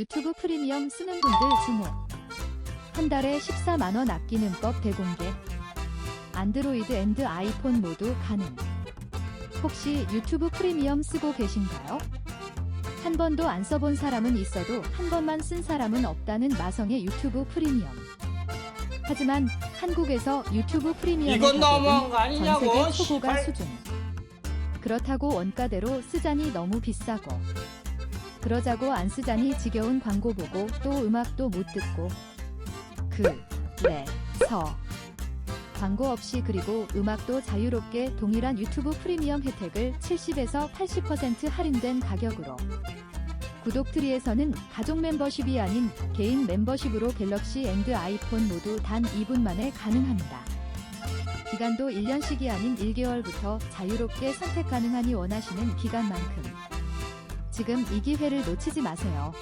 유튜브 프리미엄 쓰는 분들 주목. 한 달에 14만원 아끼는 법 대공개. 안드로이드 앤드 아이폰 모두 가능. 혹시 유튜브 프리미엄 쓰고 계신가요? 한 번도 안 써본 사람은 있어도 한 번만 쓴 사람은 없다는 마성의 유튜브 프리미엄. 하지만 한국에서 유튜브 프리미엄의 이건 너무한 거 아니냐고, 전 세계 초고가 씨발. 수준. 그렇다고 원가대로 쓰자니 너무 비싸고 그러자고 안 쓰자니 지겨운 광고 보고 또 음악도 못 듣고 그래서 광고 없이 그리고 음악도 자유롭게 동일한 유튜브 프리미엄 혜택을 70에서 80% 할인된 가격으로 구독 트리에서는 가족 멤버십이 아닌 개인 멤버십으로 갤럭시 앤드 아이폰 모두 단 2분 만에 가능합니다. 기간도 1년씩이 아닌 1개월부터 자유롭게 선택 가능하니 원하시는 기간만큼 지금 이 기회를 놓치지 마세요.